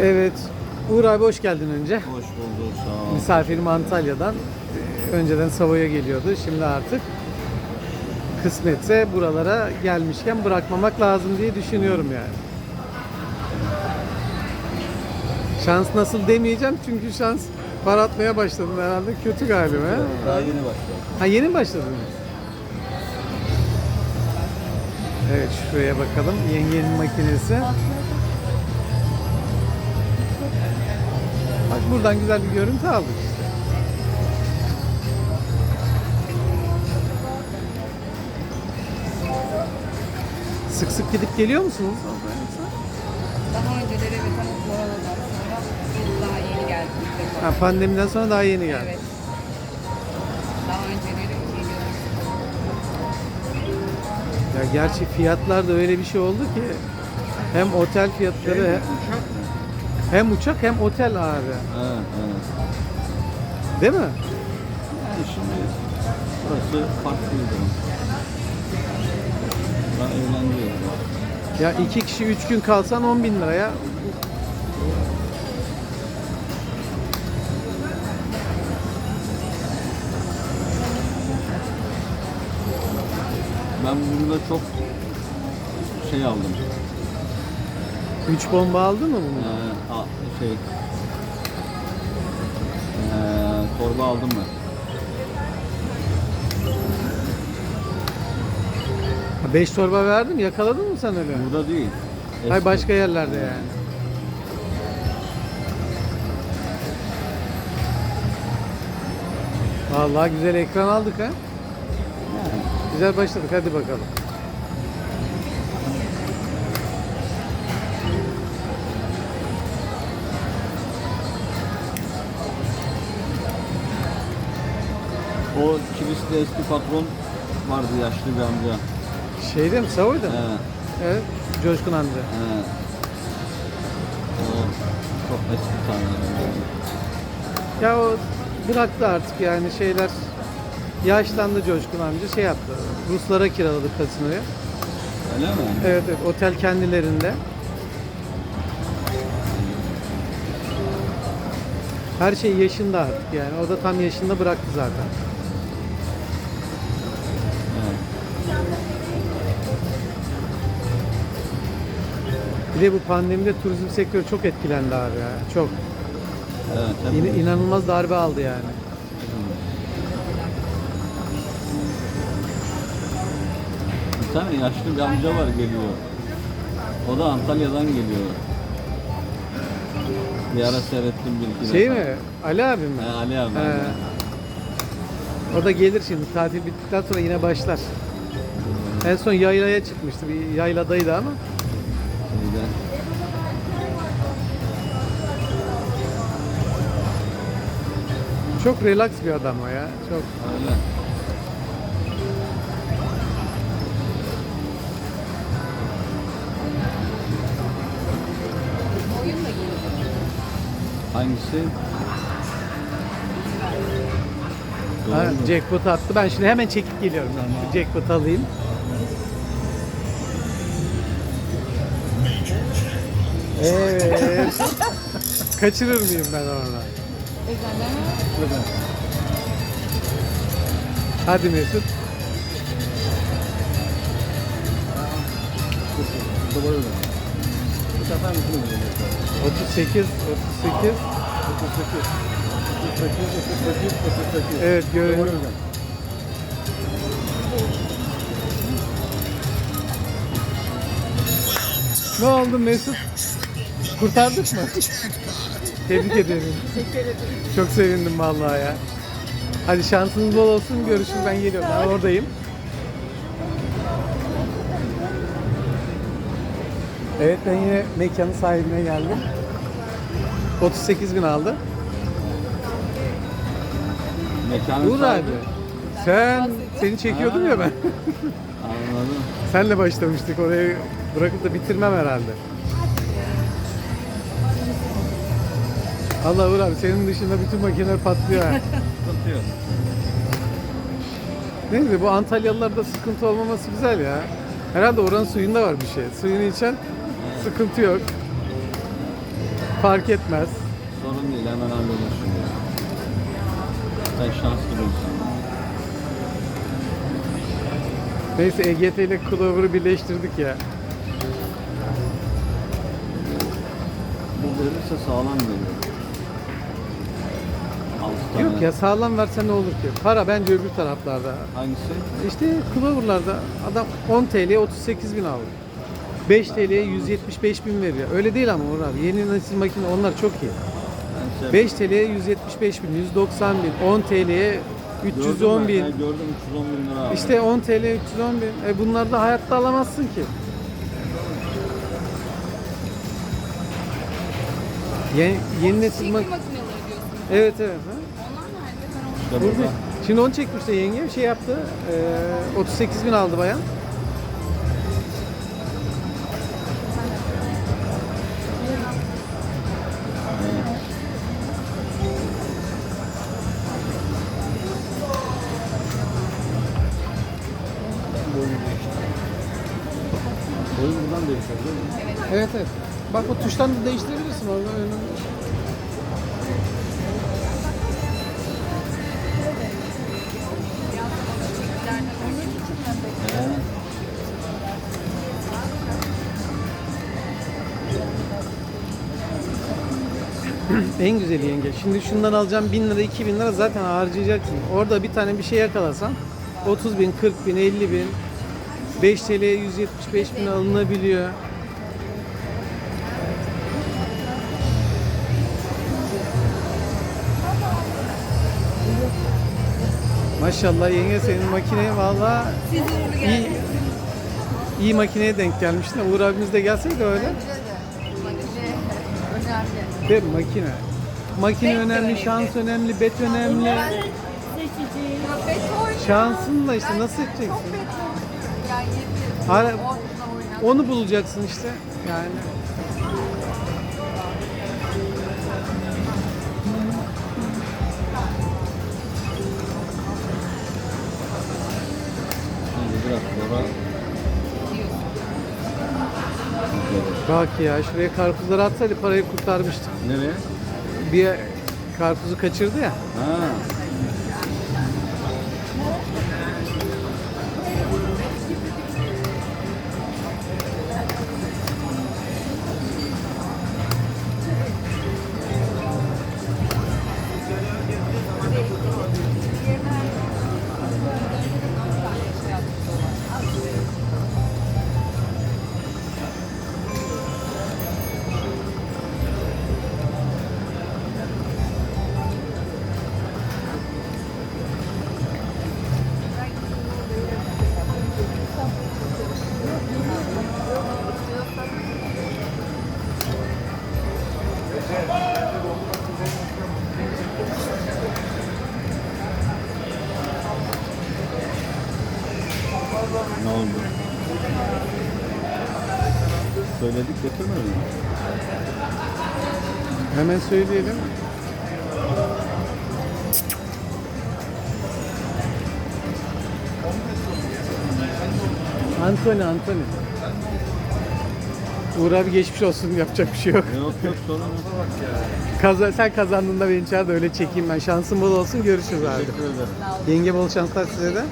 Evet. Uğur abi hoş geldin önce. Hoş bulduk sağ ol. Misafirim Antalya'dan. Önceden Savoy'a geliyordu. Şimdi artık kısmetse buralara gelmişken bırakmamak lazım diye düşünüyorum yani. Şans nasıl demeyeceğim çünkü şans par atmaya başladım herhalde. Kötü galiba. ha? Daha yeni başladım. Ha yeni mi başladınız? Evet şuraya bakalım. Yengenin makinesi. Buradan güzel bir görüntü aldık işte. Sık sık gidip geliyor musunuz? Daha önceleri evet ama koronadan sonra daha yeni defa. Ha, pandemiden sonra daha yeni geldi. Evet. Daha önceleri geliyoruz. Ya gerçi fiyatlar da öyle bir şey oldu ki hem otel fiyatları Şey, he- uçak mı? Hem uçak hem otel abi. Evet, evet. Değil mi? Yani şimdi burası farklıydı. Ben eğleniyorum. Ya iki kişi üç gün kalsan 10 bin liraya. Ben burada çok şey aldım. Üç bomba aldın mı bunu? Ee, a, şey ee, torba aldım mı? Ha, Beş torba verdim yakaladın mı sen öyle? Burada değil. Hayır Eski. başka yerlerde yani. Vallahi güzel ekran aldık ha. Güzel başladık hadi bakalım. O kiliste eski patron vardı yaşlı bir amca. Şeyde mi Savoy'da mı? He, Evet. Coşkun amca. he. O çok eski tanrım. Ya o bıraktı artık yani şeyler yaşlandı Coşkun amca şey yaptı. Ruslara kiraladı kasinoyu. Öyle mi? Evet evet otel kendilerinde. Her şey yaşında artık yani. O da tam yaşında bıraktı zaten. Bir de bu pandemide turizm sektörü çok etkilendi abi ya. Çok. Evet, İn- inanılmaz darbe aldı yani. Bir tane yaşlı bir amca var geliyor. O da Antalya'dan geliyor. Bir ara seyrettim bir iki Şey defa. mi? Ali abi mi? He, Ali abi. He. O da gelir şimdi. Tatil bittikten sonra yine başlar. En son yaylaya çıkmıştı. Bir yayladaydı ama. Şeyden. Çok relax bir adam o ya. Çok. Yeni. Hangisi? Ha, jackpot attı. Ben şimdi hemen çekip geliyorum. Tamam. Jackpot alayım. Evet. Kaçırır mıyım ben orada? Hadi Mesut. Doğru mu? Bu sefer bunu biliyorsun? 38, 38. 38. 38, 38, 38. Evet görüyorum. Ne oldu Mesut? Kurtardık mı? Tebrik ederim. Çok sevindim vallahi ya. Hadi şansınız bol olsun. Görüşürüz. Ben geliyorum. Ben oradayım. Evet ben yine mekanın sahibine geldim. 38 bin aldı. Mekanın Uğur sahibi. abi. Sen, seni çekiyordum ya ben. Anladım. Senle başlamıştık orayı bırakıp da bitirmem herhalde. Allah Uğur abi senin dışında bütün makineler patlıyor ha. Sıkıntı yok. Neyse bu Antalyalılarda sıkıntı olmaması güzel ya. Herhalde oranın suyunda var bir şey. Suyunu içen sıkıntı yok. fark etmez. Sorun değil hemen hallolursun ya. Sen şanslı bir insan. Neyse EGT ile Clover'ı birleştirdik ya. Verirse sağlam veriyor. 6 tane. Yok ya sağlam verse ne olur ki? Para bence öbür taraflarda. Hangisi? İşte Clover'larda adam 10 TL'ye 38 bin aldı. 5 TL'ye 175 bin veriyor. Öyle değil ama abi. Yeni nesil makine onlar çok iyi. Ben sev- 5 TL'ye 175 bin, 190 bin, 10 TL'ye 310 Gördüm ben, bin. ha, gördüm 310 bin lira abi. İşte 10 TL 310 bin. E bunları da hayatta alamazsın ki. Yeni, yeni nesil mak- makineleri. Evet evet. Ha? Onlar nerede? Ben onu İşte Burada. burada. Şimdi onu çekmişti yenge bir şey yaptı. Ee, 38 bin aldı bayan. Evet. Boyu değişti. Boyu buradan değişiyor değil mi? Evet evet. Bak o tuştan da değiştirebilirsin orada. En güzeli yenge. Şimdi şundan alacağım 1000 lira 2000 lira zaten harcayacaksın. Orada bir tane bir şey yakalasan 30 bin, 40 bin, 50 bin, 5 TL'ye 175 bin alınabiliyor. Maşallah yenge senin makine valla Siz uğurlu iyi, geldiniz. iyi makineye denk gelmiştin. Uğur abimiz de gelseydi öyle. Önemli. Ve makine. Makine Bet de önemli, önemli. şans önemli, bet önemli. Ya beton Şansınla işte nasıl? Çok beton. Yani yedi. Ara- Onunla oynadım. Onu bulacaksın işte. Yani bak ya şuraya karpuzları atsaydı parayı kurtarmıştık. Nereye? Bir karpuzu kaçırdı ya. Ha. Ne oldu? Söyledik getirmedi mi? Hemen söyleyelim. Anthony, Anthony. Uğur abi geçmiş olsun yapacak bir şey yok. Yok yok sorun yok. Kaza, sen kazandığında beni çağır da öyle çekeyim ben. Şansın bol olsun görüşürüz abi. Teşekkür ederim. Yenge bol şanslar size de.